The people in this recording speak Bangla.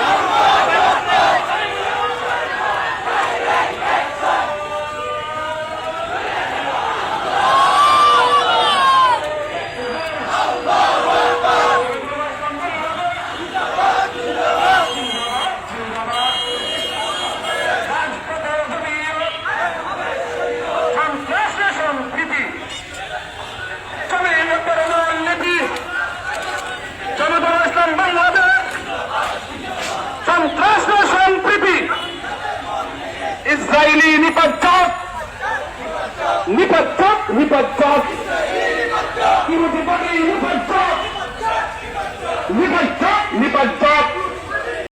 Yeah. ইসরায়েলি নিপাচ্ছাত নিপাচ্ছাত নিপাচ্ছাত নিপাচ্ছাত নিপাচ্ছাত নিপাচ্ছাত